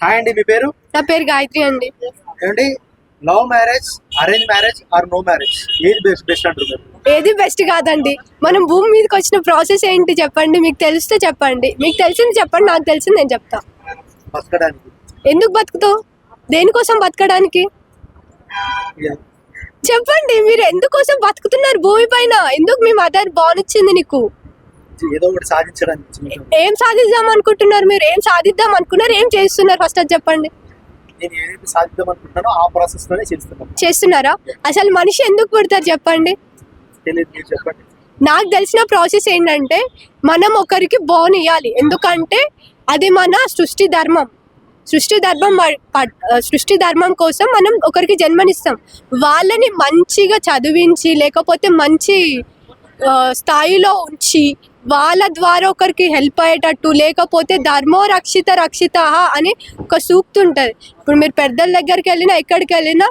Hi అండి మీ పేరు? నా పేరు గాయత్రి అండి. ఏమండి? Love marriage arrange marriage or no marriage? ఏది బెస్ట్ బెస్ట్ అంటారు మీరు? ఏది బెస్ట్ కాదండి. మనం భూమి మీదకి వచ్చిన ప్రాసెస్ ఏంటి చెప్పండి. మీకు తెలిస్తే చెప్పండి. మీకు తెలిసింది చెప్పండి నాకు తెలిసింది నేను చెప్తా. బతకడానికి. ఎందుకు బతుకుతావు? దేనికోసం బతకడానికి. చెప్పండి మీరు ఎందుకోసం బతుకుతున్నారు భూమి పైన? ఎందుకు మీ మదర్ బాగునిచ్చింది నీకు? ఏదో ఒకటి సాధించడానికి. ఏం సాధిద్దాం అనుకుంటున్నారు మీరు? ఏం సాధిద్దాం అనుకున్నారు? ఏం చేస్తున్నారు? ఫస్ట్ అది చెప్పండి. నేను ఏదైతే సాధిద్దాం అనుకుంటున్నానో ఆ ప్రాసెస్లోనే చేస్తున్నాను. చేస్తున్నారా? అసలు మనిషి ఎందుకు పుడతారు చెప్పండి. తెలియదు మీరు చెప్పండి. నాకు తెలిసిన ప్రాసెస్ ఏంటంటే మనం ఒకరికి బోన్ ఇవ్వాలి ఎందుకంటే అది మన సృష్టి ధర్మం. సృష్టి ధర్మం సృష్టి ధర్మం కోసం మనం ఒకరికి జన్మనిస్తాం. వాళ్ళని మంచిగా చదివించి లేకపోతే మంచి స్థాయిలో ఉంచి వాళ్ళ ద్వారా ఒకరికి హెల్ప్ అయ్యేటట్టు లేకపోతే ధర్మో రక్షిత రక్షిత అని ఒక సూక్తి ఉంటుంది. ఇప్పుడు మీరు పెద్దల దగ్గరికి వెళ్ళినా ఎక్కడికి వెళ్ళినా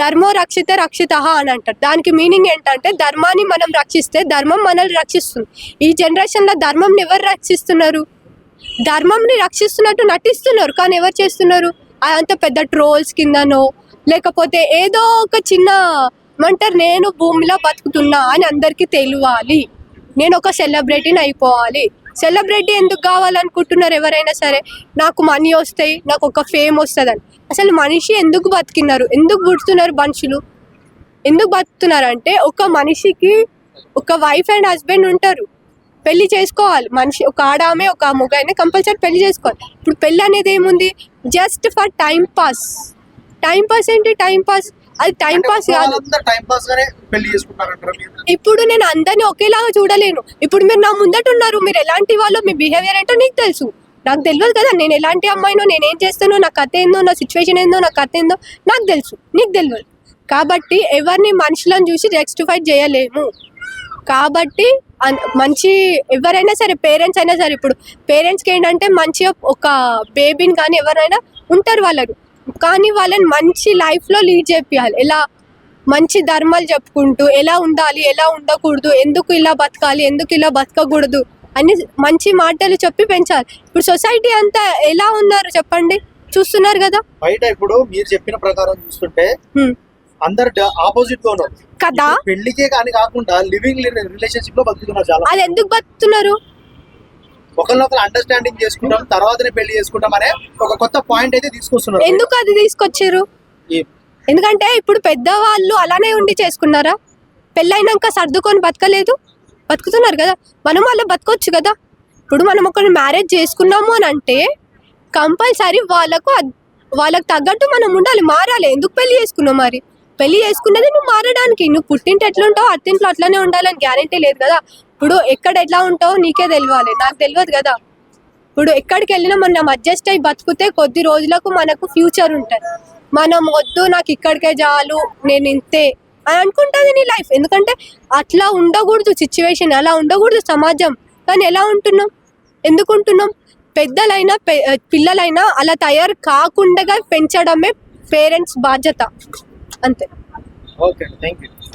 ధర్మో రక్షిత రక్షిత అని అంటారు. దానికి మీనింగ్ ఏంటంటే ధర్మాన్ని మనం రక్షిస్తే ధర్మం మనల్ని రక్షిస్తుంది. ఈ జనరేషన్లో ధర్మంని ఎవరు రక్షిస్తున్నారు? ధర్మంని రక్షిస్తున్నట్టు నటిస్తున్నారు కానీ ఎవరు చేస్తున్నారు? అంత పెద్ద ట్రోల్స్ కిందనో లేకపోతే ఏదో ఒక చిన్న ఏమంటారు నేను భూమిలో బతుకుతున్నా అని అందరికీ తెలియాలి. నేను ఒక సెలబ్రిటీని అయిపోవాలి. సెలబ్రిటీ ఎందుకు కావాలనుకుంటున్నారు ఎవరైనా సరే? నాకు మనీ వస్తాయి నాకు ఒక ఫేమ్ వస్తుందని. అసలు మనిషి ఎందుకు బతికినారు ఎందుకు పుడుతున్నారు మనుషులు? ఎందుకు బతుకుతున్నారు అంటే ఒక మనిషికి ఒక వైఫ్ అండ్ హస్బెండ్ ఉంటారు. పెళ్ళి చేసుకోవాలి. మనిషి ఒక ఆడామే ఒక మొగైనా కంపల్సరీ పెళ్ళి చేసుకోవాలి. ఇప్పుడు పెళ్ళి అనేది ఏముంది? Just for time pass time pass ఏంటి? Time pass. అది టైం పాస్ కాదు. ఇప్పుడు నేను అందరినీ ఒకేలాగా చూడలేను. ఇప్పుడు మీరు నా ముందట ఉన్నారు. మీరు ఎలాంటి వాళ్ళు మీ బిహేవియర్ ఏంటో నీకు తెలుసు. నాకు తెలియదు కదా నేను ఎలాంటి అమ్మాయినో నేను ఏం చేస్తానో నా కథ ఏందో నా సిచ్యువేషన్ ఏందో నా కథ ఏందో నాకు తెలుసు. నీకు తెలియదు. కాబట్టి ఎవరిని మనుషులను చూసి జస్టిఫై చేయలేము. కాబట్టి మంచి ఎవరైనా సరే పేరెంట్స్ అయినా సరే ఇప్పుడు పేరెంట్స్కి ఏంటంటే మంచిగా ఒక బేబీని కానీ ఎవరైనా ఉంటారు వాళ్ళకు. కానీ వాళ్ళని మంచి లైఫ్లో లీడ్ చేపియాలి. ఎలా? మంచి ధర్మాలు చెప్పుకుంటూ ఎలా ఉండాలి ఎలా ఉండకూడదు ఎందుకు ఇలా బతకాలి ఎందుకు ఇలా బతకకూడదు అని మంచి మాటలు చెప్పి పెంచాలి. ఇప్పుడు సొసైటీ అంతా ఎలా ఉన్నారు చెప్పండి? చూస్తున్నారు కదా? బయట ఇప్పుడు మీరు చెప్పిన ప్రకారం చూస్తుంటే. అందరు ఆపోజిట్ ఉన్నారు. కదా? పెళ్ళికే కానీ కాకుండా లివింగ్ రిలేషన్షిప్లో బతుకుతున్నారు చాలా అది ఎందుకు బతుకుతున్నారు? ఒకరినొకరు అండర్స్టాండింగ్ చేసుకుంటాం తర్వాతనే పెళ్ళి చేసుకుంటాం అనే ఒక కొత్త పాయింట్ అయితే తీసుకొస్తున్నారు. ఎందుకు అది తీసుకొచ్చారు? ఎందుకంటే ఇప్పుడు పెద్దవాళ్ళు అలానే ఉండి చేసుకున్నారా? పెళ్ళైనాక సర్దుకొని బతకలేదు? బతుకుతున్నారు కదా? మనం అలా బతకొచ్చు కదా? ఇప్పుడు మనం ఒకరిని మ్యారేజ్ చేసుకున్నాము అని అంటే కంపల్సరీ వాళ్ళకు వాళ్ళకి తగ్గట్టు మనం ఉండాలి మారాలి. ఎందుకు పెళ్ళి చేసుకున్నావు మరి? పెళ్ళి చేసుకున్నది నువ్వు మారడానికి. నువ్వు పుట్టింటి ఎట్లుంటావు అత్తింట్లో అట్లానే ఉండాలని గ్యారంటీ లేదు కదా. ఇప్పుడు ఎక్కడ ఎట్లా ఉంటావో నీకే తెలియాలి. నాకు తెలియదు కదా. ఇప్పుడు ఎక్కడికి వెళ్ళినా మనం అడ్జస్ట్ అయ్యి బతికితే కొద్ది రోజులకు మనకు ఫ్యూచర్ ఉంటుంది. మనం వద్దు నాకు ఇక్కడికే చాలు నేను ఇంతే అని అనుకుంటుంది నీ లైఫ్ ఎందుకంటే అట్లా ఉండకూడదు సిచ్యువేషన్ అలా ఉండకూడదు సమాజం. కానీ ఎలా ఉంటున్నాం? ఎందుకుంటున్నాం పెద్దలైనా పిల్లలైనా అలా తయారు కాకుండా పెంచడమే పేరెంట్స్ బాధ్యత. అంతే ఓకే థ్యాంక్ యూ